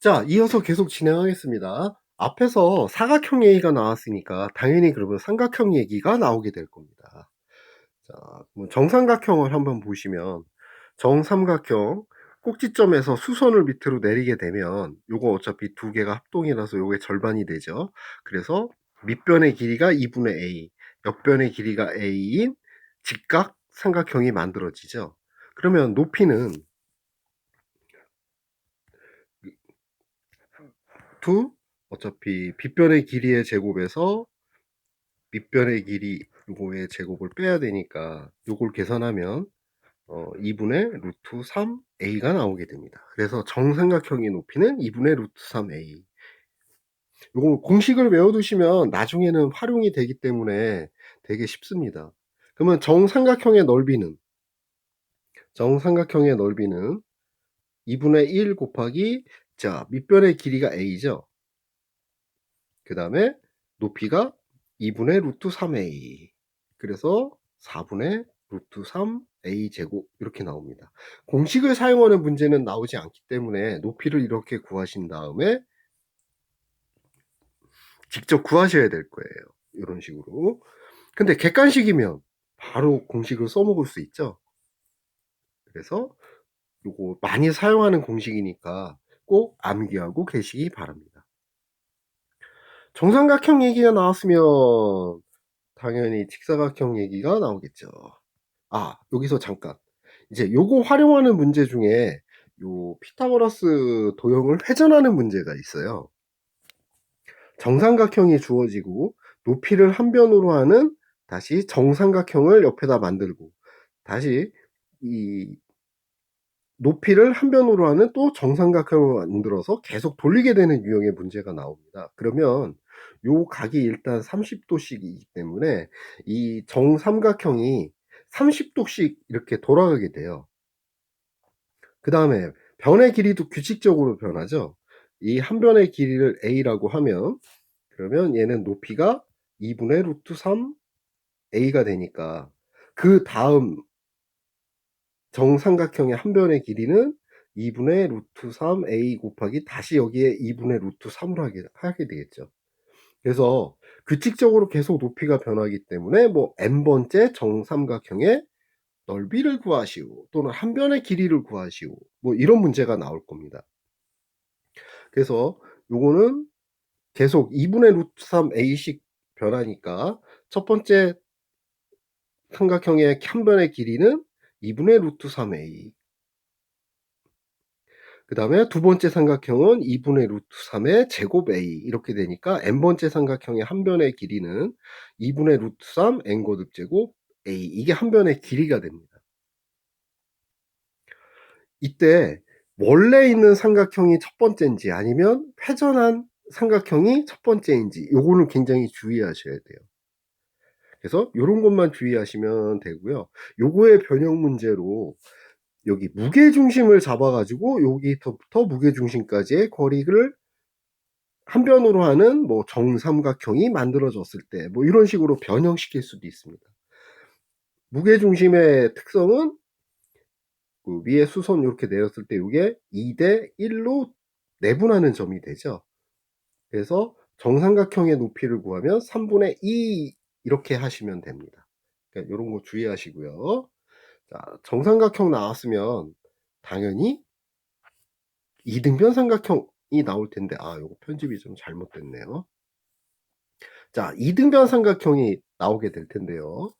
자, 이어서 계속 진행하겠습니다. 앞에서 사각형 얘기가 나왔으니까 당연히 그러면 삼각형 얘기가 나오게 될 겁니다. 자, 뭐 정삼각형을 한번 보시면 정삼각형 꼭지점에서 수선을 밑으로 내리게 되면 요거 어차피 두 개가 합동이라서 요게 절반이 되죠. 그래서 밑변의 길이가 2분의 a, 옆변의 길이가 a인 직각 삼각형이 만들어지죠. 그러면 높이는 루트 어차피 빗변의 길이의 제곱에서 밑변의 길이 요거의 제곱을 빼야 되니까 요걸 계산하면 어, 2분의 루트 3a가 나오게 됩니다. 그래서 정삼각형의 높이는 2분의 루트 3a. 요거 공식을 외워두시면 나중에는 활용이 되기 때문에 되게 쉽습니다. 그러면 정삼각형의 넓이는 정삼각형의 넓이는 2분의 1 곱하기 자 밑변의 길이가 a죠. 그 다음에 높이가 2분의 루트 3a. 그래서 4분의 루트 3a 제곱 이렇게 나옵니다. 공식을 사용하는 문제는 나오지 않기 때문에 높이를 이렇게 구하신 다음에 직접 구하셔야 될 거예요. 이런 식으로. 근데 객관식이면 바로 공식을 써먹을 수 있죠. 그래서 요거 많이 사용하는 공식이니까 꼭 암기하고 계시기 바랍니다. 정삼각형 얘기가 나왔으면 당연히 직사각형 얘기가 나오겠죠. 아, 여기서 잠깐. 이제 요거 활용하는 문제 중에 요 피타고라스 도형을 회전하는 문제가 있어요. 정삼각형이 주어지고 높이를 한 변으로 하는 다시 정삼각형을 옆에다 만들고 다시 이 높이를 한 변으로 하는 또 정삼각형을 만들어서 계속 돌리게 되는 유형의 문제가 나옵니다. 그러면 요 각이 일단 30도씩이기 때문에 이 정삼각형이 30도씩 이렇게 돌아가게 돼요. 그 다음에 변의 길이도 규칙적으로 변하죠. 이 한 변의 길이를 a라고 하면 그러면 얘는 높이가 2분의 루트 3 a가 되니까 그 다음 정삼각형의 한 변의 길이는 2분의 루트 3a 곱하기 다시 여기에 2분의 루트 3으로 하게, 하게 되겠죠. 그래서 규칙적으로 계속 높이가 변하기 때문에 뭐 n번째 정삼각형의 넓이를 구하시오 또는 한 변의 길이를 구하시오 뭐 이런 문제가 나올 겁니다. 그래서 요거는 계속 2분의 루트 3a씩 변하니까 첫 번째 삼각형의 한 변의 길이는 2분의 루트 3a 그 다음에 두 번째 삼각형은 2분의 루트 3의 제곱 a 이렇게 되니까 n번째 삼각형의 한 변의 길이는 2분의 루트 3 n 거듭 제곱 a 이게 한 변의 길이가 됩니다. 이때 원래 있는 삼각형이 첫 번째인지 아니면 회전한 삼각형이 첫 번째인지 요거는 굉장히 주의하셔야 돼요. 그래서 이런 것만 주의하시면 되고요. 요거의 변형 문제로 여기 무게 중심을 잡아가지고 여기서부터 무게 중심까지의 거리를 한 변으로 하는 뭐 정삼각형이 만들어졌을 때 뭐 이런 식으로 변형시킬 수도 있습니다. 무게 중심의 특성은 그 위에 수선 이렇게 내렸을 때 이게 2대 1로 내분하는 점이 되죠. 그래서 정삼각형의 높이를 구하면 3분의 2 이렇게 하시면 됩니다. 그러니까 이런 거 주의하시고요. 자, 정삼각형 나왔으면 당연히 이등변 삼각형이 나올 텐데 아, 이거 편집이 좀 잘못됐네요. 자, 이등변 삼각형이 나오게 될 텐데요.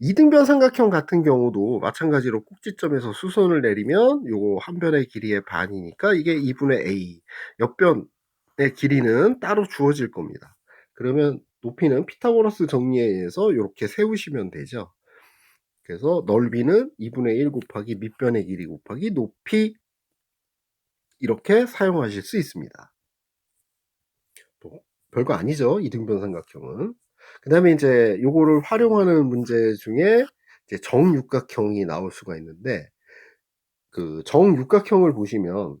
이등변 삼각형 같은 경우도 마찬가지로 꼭지점에서 수선을 내리면 요거 한 변의 길이의 반이니까 이게 2분의 a 옆변의 길이는 따로 주어질 겁니다. 그러면 높이는 피타고라스 정리에 의해서 이렇게 세우시면 되죠. 그래서 넓이는 2분의 1 곱하기 밑변의 길이 곱하기 높이 이렇게 사용하실 수 있습니다. 별거 아니죠. 이등변 삼각형은. 그 다음에 이제 요거를 활용하는 문제 중에 정육각형이 나올 수가 있는데 그 정육각형을 보시면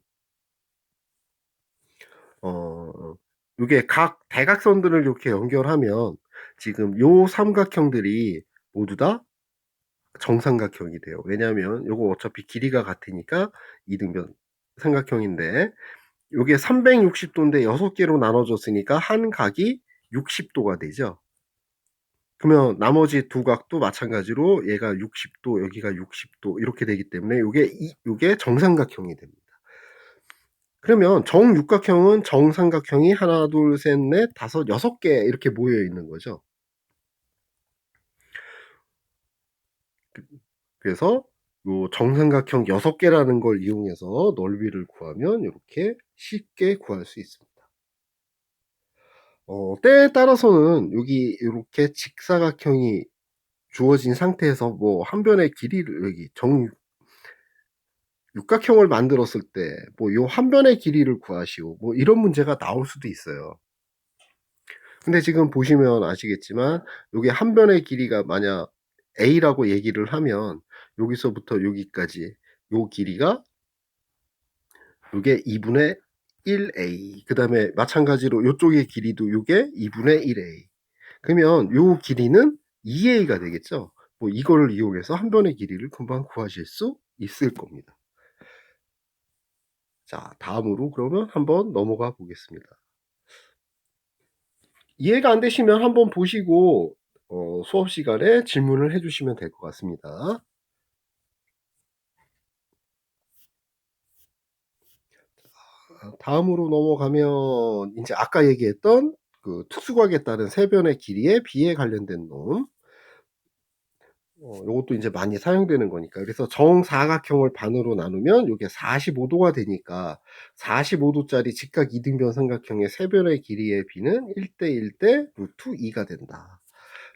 어 요게 각 대각선들을 이렇게 연결하면 지금 요 삼각형들이 모두 다 정삼각형이 돼요. 왜냐하면 요거 어차피 길이가 같으니까 이등변 삼각형인데 요게 360도인데 6개로 나눠졌으니까 한 각이 60도가 되죠. 그러면 나머지 두 각도 마찬가지로 얘가 60도, 여기가 60도 이렇게 되기 때문에 요게 이 요게 정삼각형이 됩니다. 그러면 정육각형은 정삼각형이 하나, 둘, 셋, 넷, 다섯, 여섯 개 이렇게 모여 있는 거죠. 그래서 요 정삼각형 6개라는 걸 이용해서 넓이를 구하면 이렇게 쉽게 구할 수 있습니다. 어, 때에 따라서는 여기 이렇게 직사각형이 주어진 상태에서 뭐 한 변의 길이를 여기 정 육각형을 만들었을 때 뭐 요 한 변의 길이를 구하시오. 뭐 이런 문제가 나올 수도 있어요. 근데 지금 보시면 아시겠지만 요게 한 변의 길이가 만약 A라고 얘기를 하면 여기서부터 여기까지 요 길이가 요게 2분의 1A 그 다음에 마찬가지로 요쪽의 길이도 요게 2분의 1A 그러면 요 길이는 2A가 되겠죠? 뭐 이거를 이용해서 한 변의 길이를 금방 구하실 수 있을 겁니다 자 다음으로 그러면 한번 넘어가 보겠습니다 이해가 안 되시면 한번 보시고 어, 수업 시간에 질문을 해주시면 될 것 같습니다. 다음으로 넘어가면 이제 아까 얘기했던 그 특수각에 따른 세변의 길이의 비에 관련된 놈. 어, 요것도 이제 많이 사용되는 거니까. 그래서 정사각형을 반으로 나누면 이게 45도가 되니까 45도짜리 직각 이등변 삼각형의 세변의 길이의 비는 1대 1 대 루트 2가 된다.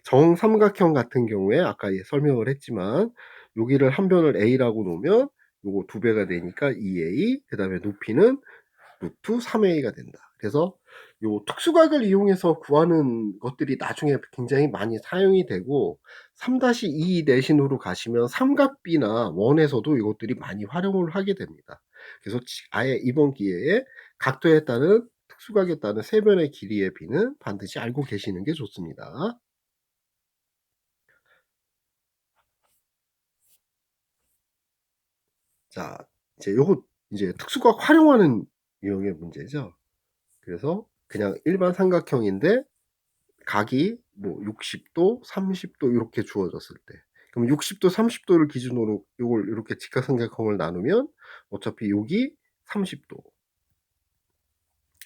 정삼각형 같은 경우에 아까 예, 설명을 했지만 여기를 한 변을 a라고 놓으면 요거 두 배가 되니까 2a 그 다음에 높이는 루트 3a가 된다. 그래서 요 특수각을 이용해서 구하는 것들이 나중에 굉장히 많이 사용이 되고 3-2 내신으로 가시면 삼각비나 원에서도 이것들이 많이 활용을 하게 됩니다. 그래서 아예 이번 기회에 각도에 따른 특수각에 따른 세변의 길이의 비는 반드시 알고 계시는 게 좋습니다. 자, 이제 요거 이제 특수각 활용하는 유형의 문제죠. 그래서 그냥 일반 삼각형인데 각이 뭐 60도, 30도 이렇게 주어졌을 때. 그럼 60도, 30도를 기준으로 요걸 이렇게 직각삼각형을 나누면 어차피 여기 30도.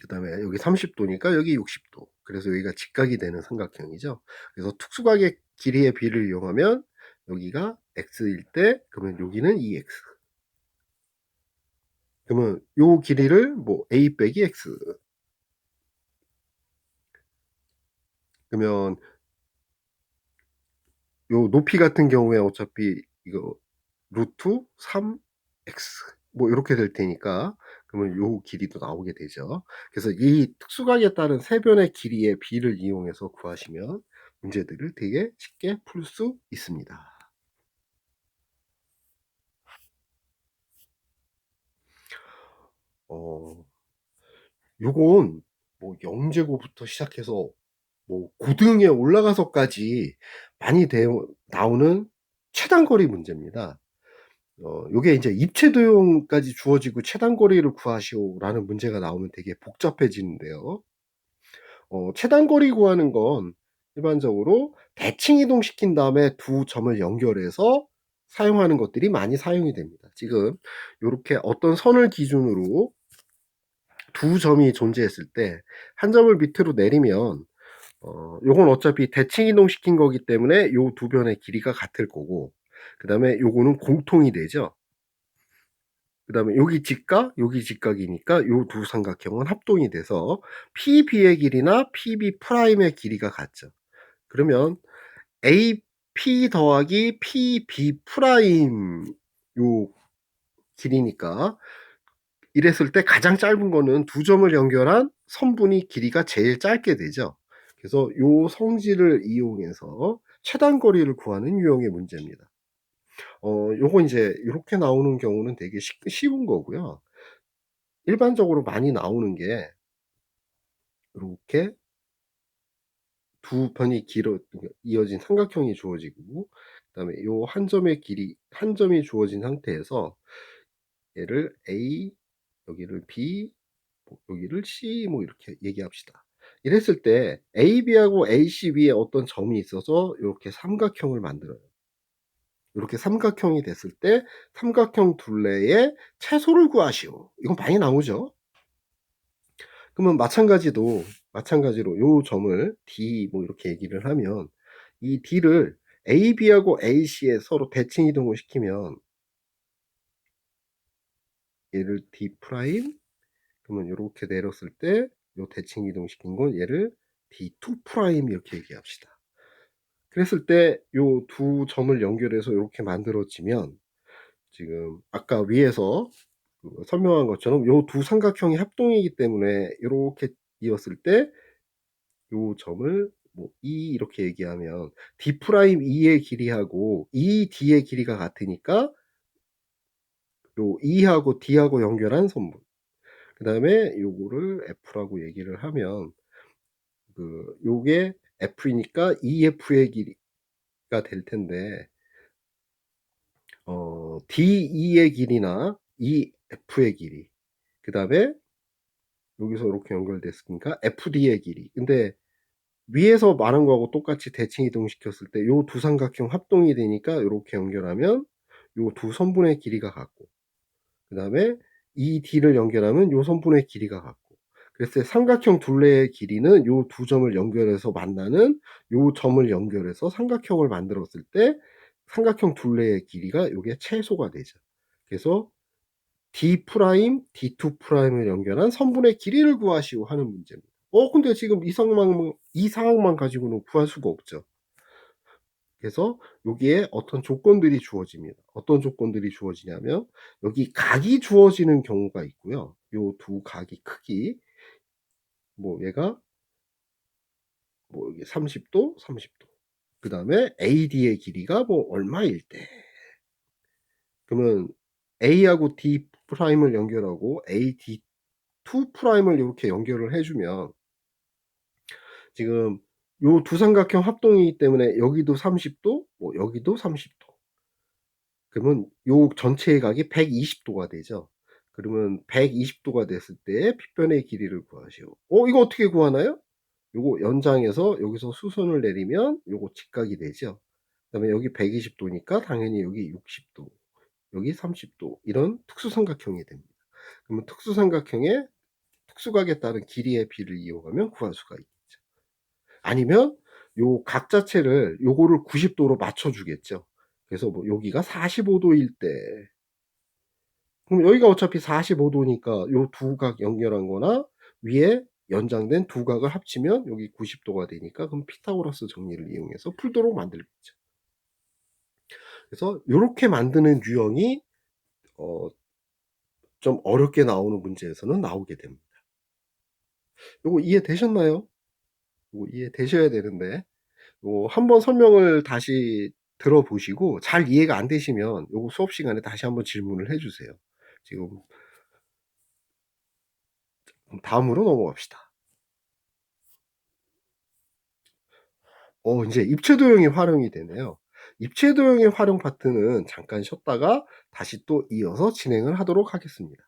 그 다음에 여기 30도니까 여기 60도. 그래서 여기가 직각이 되는 삼각형이죠. 그래서 특수각의 길이의 비를 이용하면 여기가 x일 때 그러면 여기는 2x 그러면 요 길이를 뭐 a 빼기 x 그러면 요 높이 같은 경우에 어차피 이거 루트 3x 뭐 이렇게 될 테니까 그러면 요 길이도 나오게 되죠. 그래서 이 특수각에 따른 세변의 길이의 비를 이용해서 구하시면 문제들을 되게 쉽게 풀 수 있습니다. 어, 요건 뭐 영재고부터 시작해서 뭐 고등에 올라가서까지 많이 되어 나오는 최단거리 문제입니다. 어, 요게 이제 입체 도용까지 주어지고 최단거리를 구하시오라는 문제가 나오면 되게 복잡해지는데요. 어, 최단거리 구하는 건 일반적으로 대칭 이동시킨 다음에 두 점을 연결해서 사용하는 것들이 많이 사용이 됩니다. 지금 이렇게 어떤 선을 기준으로 두 점이 존재했을 때 한 점을 밑으로 내리면 어, 요건 어차피 대칭 이동시킨 거기 때문에 요 두 변의 길이가 같을 거고 그 다음에 요거는 공통이 되죠. 그 다음에 여기 직각, 여기 직각이니까 요 두 삼각형은 합동이 돼서 PB의 길이나 PB 프라임의 길이가 같죠. 그러면 AP 더하기 PB 프라임 요 길이니까 이랬을 때 가장 짧은 거는 두 점을 연결한 선분이 길이가 제일 짧게 되죠. 그래서 요 성질을 이용해서 최단 거리를 구하는 유형의 문제입니다. 어, 요거 이제 이렇게 나오는 경우는 되게 쉬, 쉬운 거고요. 일반적으로 많이 나오는 게 이렇게 두 편이 길어 이어진 삼각형이 주어지고 그다음에 요 한 점의 길이 한 점이 주어진 상태에서 얘를 A 여기를 B 뭐 여기를 C 뭐 이렇게 얘기합시다. 이랬을 때 AB하고 ACB에 어떤 점이 있어서 이렇게 삼각형을 만들어요. 이렇게 삼각형이 됐을 때 삼각형 둘레의 최소를 구하시오. 이건 많이 나오죠. 그러면 마찬가지도 마찬가지로 요 점을 D 뭐 이렇게 얘기를 하면 이 D를 AB하고 AC에 서로 대칭 이동을 시키면 얘를 D 프라임 그러면 이렇게 내렸을 때 요 대칭 이동시킨 건 얘를 D2 프라임 이렇게 얘기합시다. 그랬을 때 요 두 점을 연결해서 이렇게 만들어지면 지금 아까 위에서 그 설명한 것처럼 요 두 삼각형이 합동이기 때문에 이렇게 이었을 때 요 점을 뭐 E 이렇게 얘기하면 D 프라임 E의 길이하고 E D의 길이가 같으니까 요 E하고 D하고 연결한 선분. 그 다음에 요거를 F라고 얘기를 하면 그 요게 F이니까 EF의 길이가 될 텐데 어, DE의 길이나 EF의 길이 그 다음에 여기서 이렇게 연결됐으니까 FD의 길이. 근데 위에서 말한 거하고 똑같이 대칭 이동시켰을 때 요 두 삼각형 합동이 되니까 이렇게 연결하면 요 두 선분의 길이가 같고 그 다음에 이 D를 연결하면 요 선분의 길이가 같고 그래서 삼각형 둘레의 길이는 요 두 점을 연결해서 만나는 요 점을 연결해서 삼각형을 만들었을 때 삼각형 둘레의 길이가 요게 최소가 되죠. 그래서 D 프라임, D2 프라임을 연결한 선분의 길이를 구하시오 하는 문제입니다. 어, 근데 지금 이 상황만, 이 상황만 가지고는 구할 수가 없죠. 그래서 여기에 어떤 조건들이 주어집니다. 어떤 조건들이 주어지냐면 여기 각이 주어지는 경우가 있고요. 요 두 각이 크기 뭐 얘가 뭐 여기 30도, 30도. 그 다음에 AD의 길이가 뭐 얼마일 때. 그러면 A하고 D 프라임을 연결하고 AD2 프라임을 이렇게 연결을 해주면 지금 요 두 삼각형 합동이기 때문에 여기도 30도, 뭐 여기도 30도. 그러면 요 전체의 각이 120도가 되죠. 그러면 120도가 됐을 때 핏변의 길이를 구하시오. 어, 이거 어떻게 구하나요? 요거 연장해서 여기서 수선을 내리면 요거 직각이 되죠. 그 다음에 여기 120도니까 당연히 여기 60도, 여기 30도 이런 특수삼각형이 됩니다. 그러면 특수삼각형의 특수각에 따른 길이의 비를 이용하면 구할 수가 있겠죠. 아니면 요 각 자체를 요거를 90도로 맞춰주겠죠. 그래서 뭐 여기가 45도일 때 그럼 여기가 어차피 45도니까 요 두 각 연결한 거나 위에 연장된 두 각을 합치면 여기 90도가 되니까 그럼 피타고라스 정리를 이용해서 풀도록 만들겠죠. 그래서 이렇게 만드는 유형이 어, 좀 어렵게 나오는 문제에서는 나오게 됩니다. 이거 이해되셨나요? 이거 이해되셔야 되는데 요 한번 설명을 다시 들어보시고 잘 이해가 안 되시면 요거 수업 시간에 다시 한번 질문을 해주세요. 지금 다음으로 넘어갑시다. 어, 이제 입체 도형이 활용이 되네요. 입체 도형의 활용 파트는 잠깐 쉬었다가 다시 또 이어서 진행을 하도록 하겠습니다.